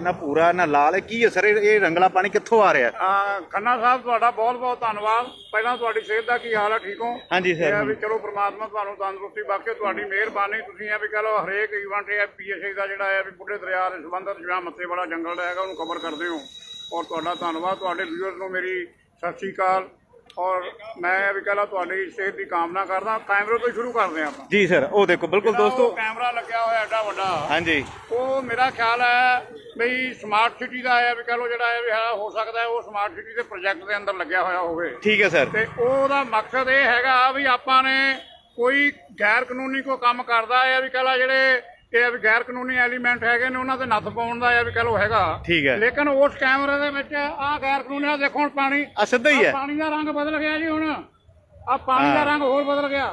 ਨਾ ਭੂਰਾ ਨਾ ਲਾਲ। ਹੈ ਕੀ ਹੈ ਸਰ? ਇਹ ਇਹ ਰੰਗਲਾ ਪਾਣੀ ਕਿੱਥੋਂ ਆ ਰਿਹਾ? ਆ ਖੰਨਾ ਸਾਹਿਬ ਤੁਹਾਡਾ ਬਹੁਤ ਬਹੁਤ ਧੰਨਵਾਦ। ਪਹਿਲਾਂ ਤੁਹਾਡੀ ਸਿਹਤ ਦਾ ਕੀ ਹਾਲ ਹੈ? ਠੀਕ ਹੋ? ਹਾਂਜੀ ਇਹ ਆ ਸਰ ਵੀ ਚਲੋ ਪ੍ਰਮਾਤਮਾ ਤੁਹਾਨੂੰ ਤੰਦਰੁਸਤੀ ਬਖਸ਼ੇ ਤੁਹਾਡੀ ਮਿਹਰਬਾਨੀ। ਤੁਸੀਂ ਇਹ ਵੀ ਕਹ ਲਓ ਹਰੇਕ ਇਵੈਂਟ ਇਹ ਪੀਐਸਏ ਦਾ ਜਿਹੜਾ ਹੈ ਵੀ ਬੁੱਢੇ ਦਰਿਆ ਦੇ ਸੰਬੰਧਤ ਜਿਹੜਾ ਮੱਥੇ ਵਾਲਾ ਜੰਗਲ ਦਾ ਹੈਗਾ ਉਹਨੂੰ ਕਵਰ ਕਰਦੇ ਹੋ। ਔਰ ਤੁਹਾਡਾ ਧੰਨਵਾਦ। ਤੁਹਾਡੇ ਵਿਊਅਰਸ ਨੂੰ ਮੇਰੀ ਸਤਿ ਸ਼੍ਰੀ ਅਕਾਲ। ਔਰ ਮੈਂ ਇਹ ਵੀ ਕਹ ਲਾ ਤੁਹਾਡੀ ਸਿਹਤ ਦੀ ਕਾਮਨਾ ਕਰਦਾ ਕੈਮਰੇ ਤੋਂ ਸ਼ੁਰੂ ਕਰਦੇ ਆਪਾਂ। ਜੀ ਸਰ ਉਹ ਦੇਖੋ ਬਿਲਕੁਲ ਦੋਸਤੋ। ਕੈਮਰਾ ਲੱਗਿਆ ਹੋਇਆ ਐਡਾ ਵੱਡਾ ਹਾਂਜੀ। ਉਹ ਮੇਰਾ ਖਿਆਲ ਹੈ ਵੀ ਸਮਾਰਟ ਸਿਟੀ ਦਾ ਹੈ ਵੀ ਕਹ ਲਓ ਜਿਹੜਾ ਹੈ ਵੀ ਹੈ ਹੋ ਸਕਦਾ ਹੈ ਉਹ ਸਮਾਰਟ ਸਿਟੀ ਦੇ ਪ੍ਰੋਜੈਕਟ ਦੇ ਅੰਦਰ ਲੱਗਿਆ ਹੋਇਆ ਹੋਵੇ। ਠੀਕ ਹੈ ਸਰ। ਤੇ ਉਹਦਾ ਮਕਸਦ ਇਹ ਹੈਗਾ ਵੀ ਆਪਾਂ ਨੇ ਕੋਈ ਗੈਰ ਕਾਨੂੰਨੀ ਕੋਈ ਕੰਮ ਕਰਦਾ ਹੈ ਵੀ ਕਹ ਲਾ ਜਿਹੜੇ ਇਹ ਵੀ ਗੈਰ ਕਾਨੂੰਨੀ ਐਲੀਮੈਂਟ ਹੈਗੇ ਨੇ ਉਹਨਾਂ ਤੇ ਨੱਥ ਪਾਉਣ ਦਾ ਹੈ ਵੀ ਕਹ ਲਓ ਹੈਗਾ। ਠੀਕ ਹੈ। ਲੇਕਿਨ ਉਸ ਕੈਮਰੇ ਦੇ ਵਿੱਚ ਆਹ ਗੈਰ ਕਾਨੂੰਨੀ ਆ ਦੇਖੋ ਹੁਣ ਪਾਣੀ। ਆ ਸਿੱਧਾ ਹੀ ਹੈ। ਪਾਣੀ ਦਾ ਰੰਗ ਬਦਲ ਗਿਆ ਜੀ ਹੁਣ। ਆ ਪਾਣੀ ਦਾ। ਰੰਗ ਹੋਰ ਬਦਲ ਗਿਆ।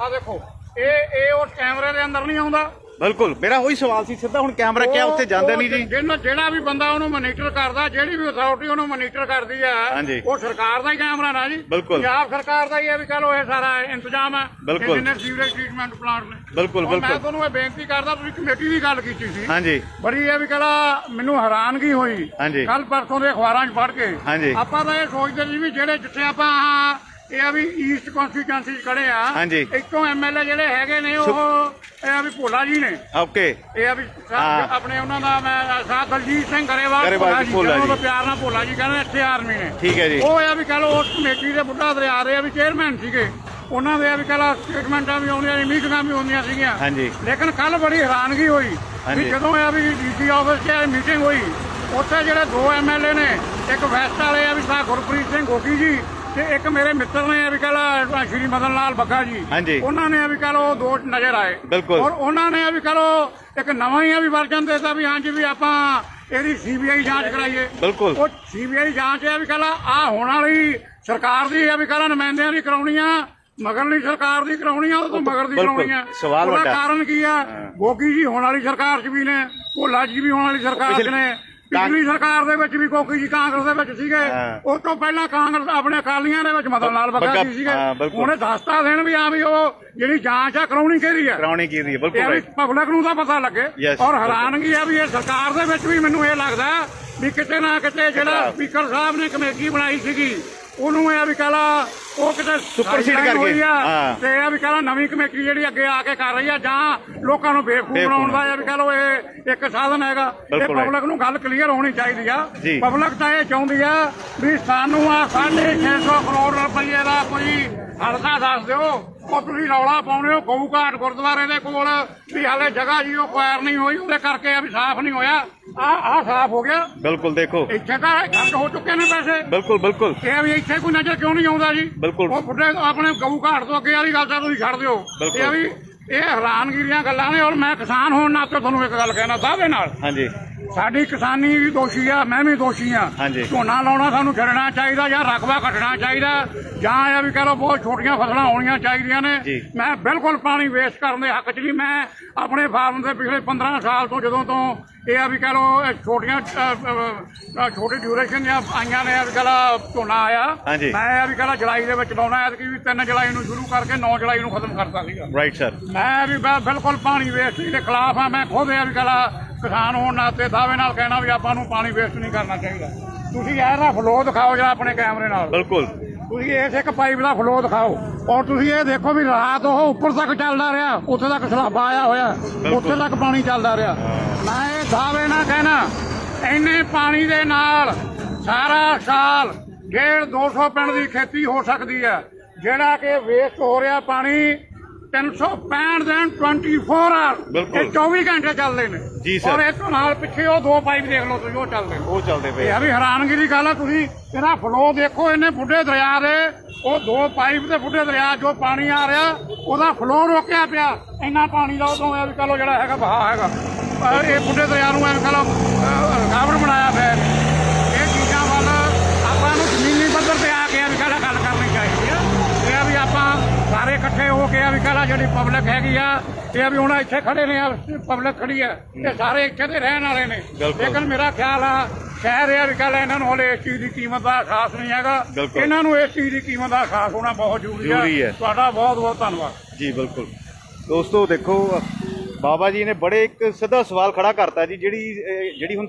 ਆ ਦੇਖੋ ਇਹ ਇਹ ਉਸ ਕੈਮਰੇ ਦੇ ਅੰਦਰ ਨਹੀਂ ਆਉਂਦਾ। ਬਿਲਕੁਲ ਮੇਰਾ ਉਹੀ ਸਵਾਲ ਸੀ ਸਿੱਧਾ ਹੁਣ ਕੈਮਰਾ ਕਿਆ ਉੱਥੇ ਜਾਂਦਾ ਨਹੀਂ ਜੀ ਜਿਹੜਾ ਜਿਹੜਾ ਵੀ ਬੰਦਾ ਉਹਨੂੰ ਮੋਨੀਟਰ ਕਰਦਾ ਜਿਹੜੀ ਵੀ ਅਥਾਰਟੀ ਉਹਨੂੰ ਮੋਨੀਟਰ ਕਰਦੀ ਹਾਂਜੀ। ਉਹ ਸਰਕਾਰ ਦਾ ਹੀ ਕੈਮਰਾ ਨਾ ਜੀ ਬਿਲਕੁਲ। ਪੰਜਾਬ ਸਰਕਾਰ ਦਾ ਹੀ ਹੈ ਵੀ ਕਹ ਲੋ ਇਹ ਸਾਰਾ ਇੰਤਜ਼ਾਮ ਹੈ ਬਿਲਕੁਲ। ਜਿੰਨੇ ਸੀਵਰੇਜ ਟ੍ਰੀਟਮੈਂਟ ਪਲਾਂਟ ਨੇ ਬਿਲਕੁਲ, ਔਰ ਮੈਂ ਬਿਲਕੁਲ। ਤੁਹਾਨੂੰ ਇਹ ਬੇਨਤੀ ਕਰਦਾ ਤੁਸੀਂ ਕਮੇਟੀ ਦੀ ਗੱਲ ਕੀਤੀ ਸੀ ਹਾਂਜੀ ਬੜੀ ਇਹ ਵੀ ਕਹਲਾ ਮੈਨੂੰ ਹੈਰਾਨਗੀ ਹੋਈ ਹਾਂਜੀ। ਕੱਲ ਪਰਸੋਂ ਦੇ ਅਖਬਾਰਾਂ 'ਚ ਪੜ੍ਹ ਕੇ ਹਾਂਜੀ। ਆਪਾਂ ਤਾਂ ਇਹ ਸੋਚਦੇ ਸੀ ਵੀ ਜਿਹੜੇ ਜਿੱਥੇ ਆਪਾਂ ਆਹ ਇਹ ਆ ਵੀ ਈਸਟ ਕਨਸਟੀਚੁਐਂਸੀ 'ਚ ਖੜੇ ਆ ਹਾਂਜੀ। ਇੱਥੋਂ ਐਮਐਲਏ ਜਿਹੜੇ ਹੈਗੇ ਨੇ ਉਹ ਇਹ ਆ ਵੀ ਭੋਲਾ ਜੀ ਨੇ ਓਕੇ ਇਹ ਆ ਵੀ ਸਾ- ਹਾਂ। ਆਪਣੇ ਉਹਨਾਂ ਦਾ ਮੈਂ ਸਾਹ ਦਲਜੀਤ ਸਿੰਘ ਗਰੇਵਾਲ ਗਰੇਵਾਲ ਜੀ, ਭੋਲਾ ਜੀ। ਪਿਆਰ ਨਾਲ ਭੋਲਾ ਜੀ ਕਹਿੰਦੇ ਇੱਥੇ ਆਰਮੀ ਨੇ ਠੀਕ ਹੈ ਜੀ ਉਹ ਆ ਵੀ ਕਹ ਲਓ ਉਸ ਕਮੇਟੀ ਦੇ ਬੁੱਢਾ ਦਰਿਆ ਦੇ ਆ ਵੀ ਚੇਅਰਮੈਨ ਸੀਗੇ ਉਹਨਾਂ ਦੇ ਆ ਵੀ ਕਹ ਲਓ ਸਟੇਟਮੈਂਟਾਂ ਵੀ ਆਉਂਦੀਆਂ ਨੇ ਮੀਟਿੰਗਾਂ ਵੀ ਹੁੰਦੀਆਂ ਸੀਗੀਆਂ ਹਾਂਜੀ। ਲੇਕਿਨ ਕੱਲ ਬੜੀ ਹੈਰਾਨਗੀ ਹੋਈ ਹਾਂਜੀ। ਵੀ ਜਦੋਂ ਆ ਵੀ ਡੀਸੀ ਆਫਿਸ 'ਚ ਮੀਟਿੰਗ ਹੋਈ ਉੱਥੇ ਜਿਹੜੇ ਦੋ ਐਮਐਲਏ ਨੇ ਇੱਕ ਵੈਸਟ ਵਾਲੇ ਆ ਵੀ ਸਾ ਗੁਰਪ੍ਰੀਤ ਸਿੰਘ ਗੋਗੀ ਜੀ ਤੇ ਇੱਕ ਮੇਰੇ ਮਿੱਤਰ ਨੇ ਆ ਵੀ ਕਹ ਲਾ ਸ਼੍ਰੀ ਮਦਨ ਲਾਲ ਬੱਗਾ ਜੀ ਹਾਂਜੀ। ਉਹਨਾਂ ਨੇ ਆ ਵੀ ਕਹ ਲਓ ਦੋ ਨਜ਼ਰ ਆਏ ਬਿਲਕੁਲ। ਔਰ ਉਹਨਾਂ ਨੇ ਆ ਵੀ ਕਹ ਲਓ ਇੱਕ ਨਵਾਂ ਹੀ ਆ ਵੀ ਵਰਜਨ ਦੇਤਾ ਵੀ ਹਾਂਜੀ ਵੀ ਆਪਾਂ ਇਹਦੀ ਸੀਬੀਆਈ ਜਾਂਚ ਕਰਾਈਏ ਬਿਲਕੁਲ। ਉਹ ਸੀਬੀਆਈ ਜਾਂਚ ਹੈ ਵੀ ਕਹਲਾ ਆ ਹੋਣ ਵਾਲੀ ਸਰਕਾਰ ਦੀ ਹੈ ਵੀ ਕਹਲਾ ਨੁਮਾਇੰਦਿਆਂ ਦੀ ਕਰਾਉਣੀ ਆ ਮਗਰਲੀ ਸਰਕਾਰ ਦੀ ਕਰਾਉਣੀ ਆ ਉਹ ਤੋਂ ਮਗਰ ਦੀ। ਕਰਾਉਣੀ ਆ ਸਵਾਲ ਵੱਡਾ। ਕਾਰਨ ਕੀ ਆ ਗੋਗੀ ਜੀ ਹੋਣ ਵਾਲੀ ਸਰਕਾਰ 'ਚ ਵੀ ਨੇ ਭੋਲਾ ਜੀ ਵੀ ਹੋਣ ਵਾਲੀ ਸਰਕਾਰ 'ਚ ਨੇ ਪਿਛਲੀ ਸਰਕਾਰ ਦੇ ਵਿੱਚ ਵੀ ਗੋਗੀ ਜੀ ਕਾਂਗਰਸ ਦੇ ਵਿੱਚ ਸੀਗੇ ਹਾਂ। ਉਸ ਤੋਂ ਪਹਿਲਾਂ ਕਾਂਗਰਸ ਆਪਣੇ ਅਕਾਲੀਆਂ ਦੇ ਵਿੱਚ ਮਦਨ ਲਾਲ ਬੱਗਾ ਬੱਗਾ, ਜੀ ਸੀਗੇ ਹਾਂ, ਬਿਲਕੁਲ। ਉਹਨੇ ਦੱਸਤਾ ਦੇਣ ਵੀ ਆ ਵੀ ਉਹ ਜਿਹੜੀ ਜਾਂਚ ਆ ਕਰਾਉਣੀ ਕਿਹਦੀ ਆ ਕਰਾਉਣੀ ਕੀ ਦੀ ਬਿਲਕੁਲ ਵੀ right। ਪਬਲਿਕ ਨੂੰ ਤਾਂ ਪਤਾ ਲੱਗੇ Yes, ਔਰ। ਹੈਰਾਨਗੀ ਆ ਵੀ ਇਹ ਸਰਕਾਰ ਦੇ ਵਿੱਚ ਵੀ ਮੈਨੂੰ ਇਹ ਲੱਗਦਾ ਵੀ ਕਿਤੇ ਨਾ ਕਿਤੇ ਜਿਹੜਾ। ਸਪੀਕਰ ਸਾਹਿਬ ਨੇ ਕਮੇਟੀ ਬਣਾਈ ਸੀਗੀ ਉਹਨੂੰ ਇਹ ਵੀ ਕਹਲਾ ਉਹ ਕਿਤੇ Supersede sideline ਕਰ ਗਏ। ਹੋਈ ਆ ਹਾਂ। ਤੇ ਇਹ ਵੀ ਕਹਲਾ ਨਵੀਂ ਕਮੇਟੀ ਜਿਹੜੀ ਅੱਗੇ ਆ ਕੇ ਕਰ ਰਹੀ ਆ ਜਾਂ ਲੋਕਾਂ ਨੂੰ ਬੇਵਕੂਫ ਬੇਵਕੂਫ ਬਣਾਉਣ ਦਾ ਇਹ ਵੀ ਕਹ ਲਓ ਇਹ ਇੱਕ ਸਾਧਨ ਹੈਗਾ ਇਹ ਬਿਲਕੁਲ right। ਪਬਲਿਕ ਨੂੰ ਗੱਲ ਕਲੀਅਰ ਹੋਣੀ ਚਾਹੀਦੀ ਆ ਜੀ। ਪਬਲਿਕ ਤਾਂ ਇਹ ਚਾਹੁੰਦੀ ਆ ਵੀ ਸਾਨੂੰ ਆ 650 ਕਰੋੜ ਰੁਪਏ ਦਾ ਕੋਈ ਹਲਕਾ ਦੱਸ ਦਿਓ ਉਹ ਤੁਸੀਂ ਰੌਲਾ ਪਾਉਣੇ ਹੋ ਗਊ ਘਾਟ ਗੁਰਦੁਆਰੇ ਦੇ ਕੋਲ। ਵੀ ਹਾਲੇ ਜਗ੍ਹਾ ਜੀ ਉਹ ਕੁਆਰ ਨਹੀਂ ਹੋਈ ਉਹਦੇ ਕਰਕੇ ਆ ਵੀ ਸਾਫ਼ ਨਹੀਂ ਹੋਇਆ। ਆ ਆ ਸਾਫ਼ ਹੋ ਗਿਆ। ਬਿਲਕੁਲ ਦੇਖੋ। ਇੱਥੇ ਤਾਂ ਖਰਚ ਹੋ ਚੁੱਕੇ ਨੇ ਪੈਸੇ। ਬਿਲਕੁਲ ਬਿਲਕੁਲ। ਇਹ ਵੀ ਇੱਥੇ ਕੋਈ ਨਜ਼ਰ ਕਿਉਂ ਨਹੀਂ ਆਉਂਦਾ ਜੀ? ਬਿਲਕੁਲ। ਉਹ ਬੁੱਢੇ ਆਪਣੇ ਗਊ ਘਾਟ ਤੋਂ ਅੱਗੇ ਵਾਲੀ ਗੱਲ ਤਾਂ ਤੁਸੀਂ ਛੱਡ ਦਿਓ। ਇਹ ਵੀ ਇਹ ਹੈਰਾਨਗੀਰੀਆਂ ਗੱਲਾਂ ਨੇ ਔਰ ਮੈਂ ਕਿਸਾਨ ਹੋਣ ਨਾਤੇ ਤੁਹਾਨੂੰ ਇੱਕ ਗੱਲ ਕਹਿਣਾ ਦਾਅਵੇ ਨਾਲ। ਹਾਂਜੀ। ਸਾਡੀ ਕਿਸਾਨੀ ਵੀ ਦੋਸ਼ੀ ਆ ਮੈਂ ਵੀ ਦੋਸ਼ੀ ਆ ਹਾਂਜੀ। ਝੋਨਾ ਲਾਉਣਾ ਸਾਨੂੰ ਛੱਡਣਾ ਚਾਹੀਦਾ ਜਾਂ ਰਕਬਾ ਘਟਣਾ ਚਾਹੀਦਾ ਜਾਂ ਇਹ ਵੀ ਕਹ ਲਓ ਬਹੁਤ ਛੋਟੀਆਂ ਫਸਲਾਂ ਹੋਣੀਆਂ ਚਾਹੀਦੀਆਂ ਨੇ ਜੀ। ਮੈਂ ਬਿਲਕੁਲ ਪਾਣੀ ਵੇਸਟ ਕਰਨ ਦੇ ਹੱਕ 'ਚ ਨਹੀਂ ਮੈਂ ਆਪਣੇ ਫਾਰਮ ਦੇ ਪਿਛਲੇ 15 ਸਾਲ ਤੋਂ ਜਦੋਂ ਤੋਂ ਇਹ ਆ ਵੀ ਕਹ ਲਓ ਇਹ ਛੋਟੀਆਂ ਅ, ਅ, ਅ, ਛੋਟੀ ਡਿਊਰੇਸ਼ਨ ਦੀਆਂ ਆਈਆਂ ਨੇ ਵੀ ਕਹ ਲਓ ਝੋਨਾ ਆਇਆ ਹਾਂਜੀ। ਮੈਂ ਇਹ ਵੀ ਕਹ ਲਓ ਜੁਲਾਈ ਦੇ ਵਿੱਚ ਲਾਉਣਾ ਐਤਕੀ ਵੀ 3 ਜੁਲਾਈ ਨੂੰ ਸ਼ੁਰੂ ਕਰਕੇ 9 ਜੁਲਾਈ ਨੂੰ ਖਤਮ ਕਰਤਾ ਸੀਗਾ ਰਾਈਟ ਸਰ ਮੈਂ ਵੀ ਬਿ- ਬਿਲਕੁਲ ਪਾਣੀ ਵੇਸਟ ਦੇ ਖਿਲਾਫ ਆ ਮੈਂ ਖੁਦ ਇਹ ਵੀ ਕਹਲਾ ਕਿਸਾਨ ਹੋਣ ਨਾਤੇ ਦਾਅਵੇ ਨਾਲ ਕਹਿਣਾ ਵੀ ਆਪਾਂ ਨੂੰ ਪਾਣੀ ਵੇਸਟ ਨਹੀਂ ਕਰਨਾ ਚਾਹੀਦਾ। ਤੁਸੀਂ ਇਹਦਾ ਫਲੋ ਦਿਖਾਓ ਜਰਾ ਆਪਣੇ ਕੈਮਰੇ ਨਾਲ। ਬਿਲਕੁਲ। ਤੁਸੀਂ ਇਸ ਇੱਕ ਪਾਈਪ ਦਾ ਫਲੋ ਦਿਖਾਓ। ਔਰ ਤੁਸੀਂ ਇਹ ਦੇਖੋ ਵੀ ਰਾਤ ਉਹ ਉੱਪਰ ਤੱਕ ਚੱਲਦਾ ਰਿਹਾ ਉੱਥੇ ਤੱਕ ਸਲਾਬਾ ਆਇਆ ਹੋਇਆ ਉੱਥੇ ਤੱਕ ਪਾਣੀ ਚੱਲਦਾ ਰਿਹਾ। ਮੈਂ ਇਹ ਦਾਅਵੇ ਨਾਲ ਕਹਿਣਾ ਇੰਨੇ ਪਾਣੀ ਦੇ ਨਾਲ ਸਾਰਾ ਸਾਲ ਡੇਢ 200 ਪਿੰਡ ਦੀ ਖੇਤੀ ਹੋ ਸਕਦੀ ਹੈ ਜਿਹੜਾ ਕਿ ਵੇਸਟ ਹੋ ਰਿਹਾ ਪਾਣੀ 365 ਦਿਨ 24 ਆਵਰ ਬਿਲਕੁਲ। ਇਹ 24 ਘੰਟੇ ਚੱਲਦੇ ਨੇ। ਜੀ ਸਰ। ਔਰ ਇਸ ਤੋਂ ਨਾਲ ਪਿੱਛੇ ਉਹ ਦੋ ਪਾਈਪ ਦੇਖ ਲਓ ਤੁਸੀਂ ਉਹ ਚੱਲਦੇ ਨੇ। ਉਹ ਚੱਲਦੇ ਪਏ ਇਹ ਵੀ ਹੈਰਾਨਗੀ ਦੀ ਗੱਲ ਆ ਤੁਸੀਂ ਇਹਦਾ ਫਲੋ ਦੇਖੋ ਇਹਨੇ ਬੁੱਢੇ ਦਰਿਆ ਦੇ ਉਹ ਦੋ ਪਾਈਪ ਤੇ ਬੁੱਢੇ ਦਰਿਆ ਜੋ ਪਾਣੀ ਆ ਰਿਹਾ ਉਹਦਾ ਫਲੋ ਰੋਕਿਆ ਪਿਆ। ਇੰਨਾ ਪਾਣੀ ਦਾ ਉਦੋਂ ਇਹ ਵੀ ਕਹ ਲਓ ਜਿਹੜਾ ਹੈਗਾ ਵਹਾਅ ਹੈਗਾ। ਇਹ ਬੁੱਢੇ ਦਰਿਆ ਨੂੰ ਐਵੇਂ ਕਹ ਲਓ ਰੁਕਾਵਟ ਬਣਾਇਆ ਪਿਆ ਇਹਨੇ। ਇਹ ਚੀਜ਼ਾਂ ਵੱਲ ਆਪਾਂ ਨੂੰ ਜ਼ਮੀਨੀ ਪੱਧਰ ਤੇ ਆ ਕੇ ਇਹ ਵੀ ਕਹ ਗੱਲ ਕਰਨੀ ਚਾਹੀਦੀ ਆ ਇਹ ਆ ਵੀ ਆਪਾਂ ਸਾਰੇ ਇਕੱਠੇ ਹੋ ਕਹ ਜਿਹੜੀ ਪਬਲਿਕ ਹੈਗੀ ਆ ਇਹ ਵੀ ਹੁਣ ਇੱਥੇ ਖੜੇ ਨੇ ਪਬਲਿਕ ਖੜੀ ਆ ਇਹ ਸਾਰੇ ਇੱਥੇ ਦੇ ਰਹਿਣ ਵਾਲੇ ਨੇ। ਲੇਕਿਨ ਮੇਰਾ ਖਿਆਲ ਆ ਸ਼ਹਿਰ ਇਹ ਵੀ ਗੱਲ ਇਹਨਾਂ ਨੂੰ ਹਲੇ ਇਸ ਚੀਜ਼ ਦੀ ਕੀਮਤ ਦਾ ਅਹਿਸਾਸ ਨਹੀਂ ਹੈਗਾ। ਇਹਨਾਂ ਨੂੰ ਇਸ ਚੀਜ਼ ਦੀ ਕੀਮਤ ਦਾ ਅਹਿਸਾਸ ਹੋਣਾ ਬਹੁਤ ਜ਼ਰੂਰੀ ਹੈ। ਤੁਹਾਡਾ ਬਹੁਤ ਬਹੁਤ ਧੰਨਵਾਦ ਜੀ ਬਿਲਕੁਲ ਦੋਸਤੋ ਦੇਖੋ ਬਾਬਾ ਜੀ ਨੇ ਬੜੇ ਇੱਕ ਸਿੱਧਾ ਸਵਾਲ ਖੜਾ ਕਰਤਾ ਜੀ ਜਿਹੜੀ ਜਿਹੜੀ ਹੁਣ